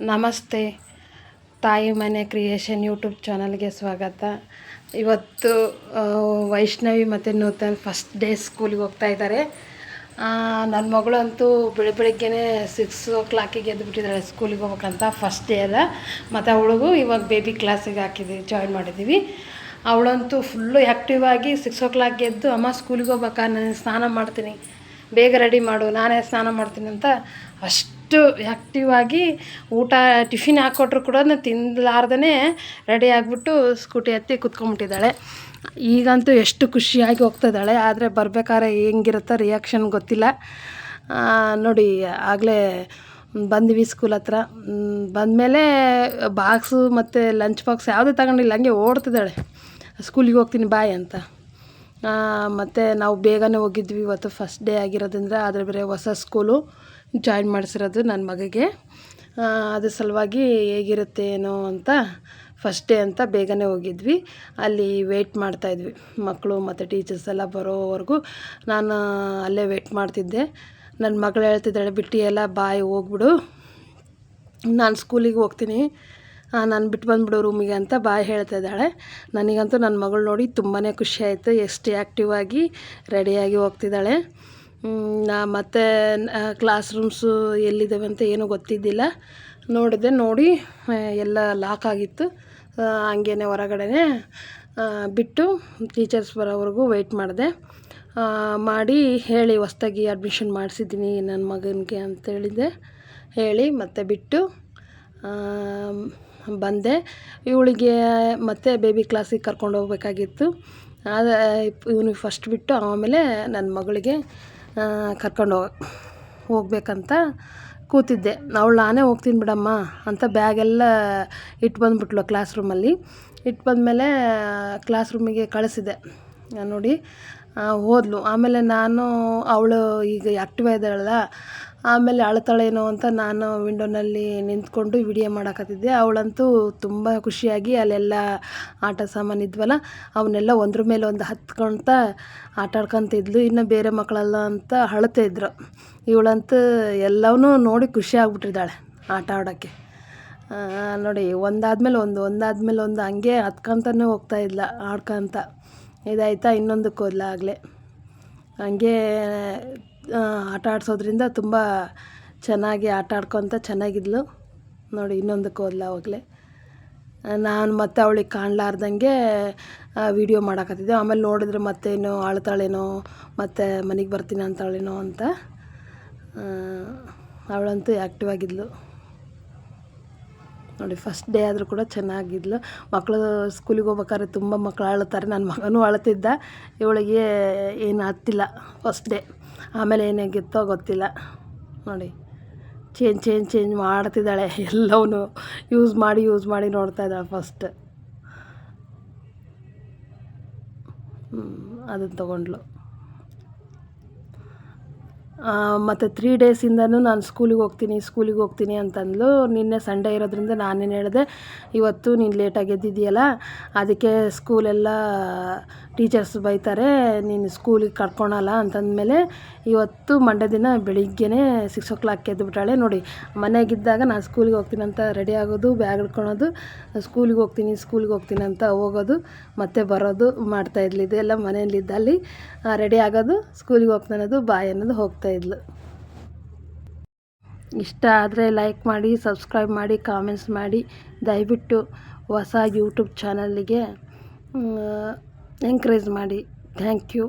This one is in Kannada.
ನಮಸ್ತೆ. ತಾಯಿ ಮನೆ ಕ್ರಿಯೇಷನ್ ಯೂಟ್ಯೂಬ್ ಚಾನಲ್ಗೆ ಸ್ವಾಗತ. ಇವತ್ತು ವೈಷ್ಣವಿ ಮತ್ತು ನೂತನ್ ಫಸ್ಟ್ ಡೇ ಸ್ಕೂಲಿಗೆ ಹೋಗ್ತಾ ಇದ್ದಾರೆ. ನನ್ನ ಮಗಳಂತೂ ಬೆಳಿ, ಬೆಳಿಗ್ಗೆನೇ ಸಿಕ್ಸ್ ಓ ಕ್ಲಾಕಿಗೆ ಎದ್ದು ಬಿಟ್ಟಿದ್ದಾಳೆ ಸ್ಕೂಲಿಗೆ ಹೋಗ್ಬೇಕಂತ ಫಸ್ಟ್ ಡೇ ಅಲ್ಲ. ಮತ್ತು ಅವಳಿಗೂ ಇವಾಗ ಬೇಬಿ ಕ್ಲಾಸಿಗೆ ಹಾಕಿದ್ದೀವಿ ಜಾಯಿನ್ ಮಾಡಿದ್ದೀವಿ. ಅವಳಂತೂ ಫುಲ್ಲು ಆ್ಯಕ್ಟಿವ್ ಆಗಿ ಸಿಕ್ಸ್ ಓ ಕ್ಲಾಕ್ ಎದ್ದು, ಅಮ್ಮ ಸ್ಕೂಲಿಗೆ ಹೋಗ್ಬೇಕಾ? ನಾನು ಸ್ನಾನ ಮಾಡ್ತೀನಿ. ಬೇಗ ರೆಡಿ ಮಾಡು. ನಾನೇ ಸ್ನಾನ ಮಾಡ್ತೀನಿ ಅಂತ ಅಷ್ಟು ಆ್ಯಕ್ಟಿವ್ ಆಗಿ ಊಟ ಟಿಫಿನ್ ಹಾಕ್ಕೊಟ್ರು ಕೂಡ ತಿನ್ನಲಾರ್ದೇ ರೆಡಿ ಆಗಿಬಿಟ್ಟು ಸ್ಕೂಟಿ ಹತ್ತಿ ಕುತ್ಕೊಂಬಿಟ್ಟಿದ್ದಾಳೆ. ಈಗಂತೂ ಎಷ್ಟು ಖುಷಿಯಾಗಿ ಹೋಗ್ತಿದ್ದಾಳೆ ಆದರೆ ಬರಬೇಕಾದ್ರೆ ಹೆಂಗಿರುತ್ತೋ ರಿಯಾಕ್ಷನ್ ಗೊತ್ತಿಲ್ಲ. ನೋಡಿ, ಆಗಲೇ ಬಂದ್ವಿ ಸ್ಕೂಲ್ ಹತ್ರ. ಬಂದಮೇಲೆ ಬಾಕ್ಸು ಮತ್ತು ಲಂಚ್ ಬಾಕ್ಸ್ ಯಾವುದೂ ತಗೊಂಡಿಲ್ಲ, ಹಂಗೆ ಓಡ್ತಿದ್ದಾಳೆ. ಸ್ಕೂಲಿಗೆ ಹೋಗ್ತೀನಿ ಬಾಯ್ ಅಂತ. ಮತ್ತು ನಾವು ಬೇಗನೆ ಹೋಗಿದ್ವಿ ಇವತ್ತು ಫಸ್ಟ್ ಡೇ ಆಗಿರೋದ್ರಿಂದ, ಆದರೆ ಬೇರೆ ಹೊಸ ಸ್ಕೂಲು ಜಾಯ್ನ್ ಮಾಡಿಸಿರೋದು ನನ್ನ ಮಗಗೆ. ಅದ್ರ ಸಲುವಾಗಿ ಹೇಗಿರುತ್ತೆ ಏನೋ ಅಂತ ಫಸ್ಟ್ ಡೇ ಅಂತ ಬೇಗನೆ ಹೋಗಿದ್ವಿ. ಅಲ್ಲಿ ವೆಯ್ಟ್ ಮಾಡ್ತಾಯಿದ್ವಿ ಮಕ್ಕಳು ಮತ್ತು ಟೀಚರ್ಸ್ ಎಲ್ಲ ಬರೋವರೆಗೂ ನಾನು ಅಲ್ಲೇ ವೆಯ್ಟ್ ಮಾಡ್ತಿದ್ದೆ. ನನ್ನ ಮಗಳು ಹೇಳ್ತಿದ್ದಾಳೆ, ಬಿಟ್ಟು ಎಲ್ಲ ಬಾಯ್ ಹೋಗ್ಬಿಡು. ನಾನು ಸ್ಕೂಲಿಗೆ ಹೋಗ್ತೀನಿ. ನಾನು ಬಿಟ್ಟು ಬಂದುಬಿಡು ರೂಮಿಗೆ ಅಂತ ಬಾಯ್ ಹೇಳ್ತಾ ಇದ್ದಾಳೆ. ನನಗಂತೂ ನನ್ನ ಮಗಳು ನೋಡಿ ತುಂಬಾ ಖುಷಿ ಆಯಿತು. ಎಷ್ಟು ಆ್ಯಕ್ಟಿವ್ ಆಗಿ ರೆಡಿಯಾಗಿ ಹೋಗ್ತಿದ್ದಾಳೆ. ನಾ ಮತ್ತು ಕ್ಲಾಸ್ ರೂಮ್ಸು ಎಲ್ಲಿದ್ದಾವೆ ಅಂತ ಏನೂ ಗೊತ್ತಿದ್ದಿಲ್ಲ. ನೋಡಿದೆ, ನೋಡಿ ಎಲ್ಲ ಲಾಕ್ ಆಗಿತ್ತು. ಹಂಗೇನೆ ಹೊರಗಡೆ ಬಿಟ್ಟು ಟೀಚರ್ಸ್ ಬರೋವರೆಗೂ ವೆಯ್ಟ್ ಮಾಡಿದೆ. ಮಾಡಿ ಹೇಳಿ, ಹೊಸ್ದಾಗಿ ಅಡ್ಮಿಷನ್ ಮಾಡಿಸಿದ್ದೀನಿ ನನ್ನ ಮಗನಿಗೆ ಅಂತ ಹೇಳಿದೆ. ಹೇಳಿ ಮತ್ತೆ ಬಿಟ್ಟು ಬಂದೆ. ಇವಳಿಗೆ ಮತ್ತೆ ಬೇಬಿ ಕ್ಲಾಸಿಗೆ ಕರ್ಕೊಂಡು ಹೋಗ್ಬೇಕಾಗಿತ್ತು. ಆದ, ಇವನಿಗೆ ಫಸ್ಟ್ ಬಿಟ್ಟು ಆಮೇಲೆ ನನ್ನ ಮಗಳಿಗೆ ಕರ್ಕೊಂಡು ಹೋಗ, ಹೋಗ್ಬೇಕಂತ ಕೂತಿದ್ದೆ. ಅವಳು ನಾನೇ ಹೋಗ್ತೀನಿ ಬಿಡಮ್ಮ ಅಂತ ಬ್ಯಾಗೆಲ್ಲ ಇಟ್ಟು ಬಂದ್ಬಿಟ್ಲು ಕ್ಲಾಸ್ ರೂಮಲ್ಲಿ ಇಟ್ಟು ಬಂದಮೇಲೆ ಕ್ಲಾಸ್ ರೂಮಿಗೆ ಕಳಿಸಿದೆ. ನೋಡಿ ಹೋದ್ಲು. ಆಮೇಲೆ ನಾನು, ಅವಳು ಈಗ ಆ್ಯಕ್ಟಿವ್ ಇದ್ದಾಳಲ್ಲ ಆಮೇಲೆ ಅಳ್ತಾಳೇನೋ ಅಂತ ನಾನು ವಿಂಡೋನಲ್ಲಿ ನಿಂತ್ಕೊಂಡು ವಿಡಿಯೋ ಮಾಡಕತ್ತಿದ್ದೆ. ಅವಳಂತೂ ತುಂಬ ಖುಷಿಯಾಗಿ ಅಲ್ಲೆಲ್ಲ ಆಟ ಸಾಮಾನು ಇದ್ವಲ್ಲ, ಅವನ್ನೆಲ್ಲ ಒಂದ್ರ ಮೇಲೆ ಒಂದು ಹತ್ಕೊಂತ ಆಟ ಆಡ್ಕೊಂತಿದ್ಲು. ಇನ್ನು ಬೇರೆ ಮಕ್ಕಳೆಲ್ಲ ಅಂತ ಅಳ್ತಾ ಇದ್ರು. ಇವಳಂತೂ ಎಲ್ಲವನ್ನೂ ನೋಡಿ ಖುಷಿ ಆಗ್ಬಿಟ್ಟಿದ್ದಾಳೆ ಆಟ ಆಡೋಕ್ಕೆ ನೋಡಿ, ಒಂದಾದ್ಮೇಲೆ ಒಂದು ಒಂದಾದ್ಮೇಲೆ ಒಂದು, ಹಂಗೆ ಹತ್ಕೊಂತಾನೆ ಹೋಗ್ತಾ ಇದ್ಲ ಆಡ್ಕೊಂತ. ಇದಾಯ್ತಾ ಇನ್ನೊಂದಕ್ಕೆ ಹೋದ್ಲ ಆಗಲೇ. ಹಂಗೆ ಆಟ ಆಡಿಸೋದ್ರಿಂದ ತುಂಬ ಚೆನ್ನಾಗಿ ಆಟ ಆಡ್ಕೊತ ಚೆನ್ನಾಗಿದ್ಲು. ನೋಡಿ, ಇನ್ನೊಂದಕ್ಕೆ ಹೋದ್ಲ ಆವಾಗಲೇ ನಾನು ಮತ್ತೆ ಅವಳಿಗೆ ಕಾಣಲಾರ್ದಂಗೆ ವಿಡಿಯೋ ಮಾಡಾಕತ್ತಿದ್ದೆ. ಆಮೇಲೆ ನೋಡಿದ್ರೆ ಮತ್ತೇನು ಅಳ್ತಾಳೇನೋ ಮತ್ತು ಮನೆಗೆ ಬರ್ತೀನಿ ಅಂತಾಳೇನೋ ಅಂತ. ಅವಳಂತೂ ಆ್ಯಕ್ಟಿವ್ ಆಗಿದ್ಲು. ನೋಡಿ ಫಸ್ಟ್ ಡೇ ಆದರೂ ಕೂಡ ಚೆನ್ನಾಗಿದ್ಲು. ಮಕ್ಕಳು ಸ್ಕೂಲಿಗೆ ಹೋಗ್ಬೇಕಾದ್ರೆ ತುಂಬ ಮಕ್ಕಳು ಅಳ್ತಾರೆ. ನನ್ನ ಮಗನೂ ಅಳ್ತಿದ್ದ. ಇವಳಿಗೆ ಏನು ಹತ್ತಿಲ್ಲ ಫಸ್ಟ್ ಡೇ ಆಮೇಲೆ ಏನಾಗಿತ್ತೋ ಗೊತ್ತಿಲ್ಲ. ನೋಡಿ ಚೇಂಜ್ ಚೇಂಜ್ ಚೇಂಜ್ ಮಾಡ್ತಿದ್ದಾಳೆ. ಎಲ್ಲವೂ ಯೂಸ್ ಮಾಡಿ ಯೂಸ್ ಮಾಡಿ ನೋಡ್ತಾ ಇದ್ದಾಳೆ ಫಸ್ಟ್ ಅದನ್ನು ತೊಗೊಂಡ್ಲು ಮತ್ತು ತ್ರೀ ಡೇಸಿಂದನೂ ನಾನು ಸ್ಕೂಲಿಗೆ ಹೋಗ್ತೀನಿ ಸ್ಕೂಲಿಗೆ ಹೋಗ್ತೀನಿ ಅಂತಂದ್ಲು. ನಿನ್ನೆ ಸಂಡೇ ಇರೋದ್ರಿಂದ ನಾನೇನು ಹೇಳಿದೆ, ಇವತ್ತು ನೀನು ಲೇಟಾಗಿ ಎದ್ದಿದ್ದೀಯಲ್ಲ, ಅದಕ್ಕೆ ಸ್ಕೂಲೆಲ್ಲ ಟೀಚರ್ಸ್ ಬೈತಾರೆ, ನೀನು ಸ್ಕೂಲಿಗೆ ಕರ್ಕೊಳಲ್ಲ ಅಂತಂದಮೇಲೆ ಇವತ್ತು ಮಂಡ್ಯ ದಿನ ಬೆಳಿಗ್ಗೆನೇ ಸಿಕ್ಸ್ ಓ ಕ್ಲಾಕ್ ಎದ್ದುಬಿಟ್ಟಾಳೆ ನೋಡಿ, ಮನೆಗಿದ್ದಾಗ ನಾನು ಸ್ಕೂಲಿಗೆ ಹೋಗ್ತೀನಿ ಅಂತ ರೆಡಿ ಆಗೋದು ಬ್ಯಾಗ್ ಹಿಡ್ಕೊಳೋದು ಸ್ಕೂಲಿಗೆ ಹೋಗ್ತೀನಿ ಸ್ಕೂಲಿಗೆ ಹೋಗ್ತೀನಿ ಅಂತ ಹೋಗೋದು, ಮತ್ತೆ ಬರೋದು ಮಾಡ್ತಾ ಎಲ್ಲ ಮನೆಯಲ್ಲಿದ್ದಲ್ಲಿ ರೆಡಿ ಆಗೋದು ಸ್ಕೂಲಿಗೆ ಹೋಗ್ತಾನೋದು ಬಾಯ್ ಅನ್ನೋದು ಹೋಗ್ತಾ ಇದ್ಲು. ಇಷ್ಟ ಆದರೆ ಲೈಕ್ ಮಾಡಿ ಸಬ್ಸ್ಕ್ರೈಬ್ ಮಾಡಿ ಕಾಮೆಂಟ್ಸ್ ಮಾಡಿ. ದಯವಿಟ್ಟು ಹೊಸ ಯೂಟ್ಯೂಬ್ ಚಾನಲ್ಲಿಗೆ ಎಂಕರೇಜ್ ಮಾಡಿ. Thank you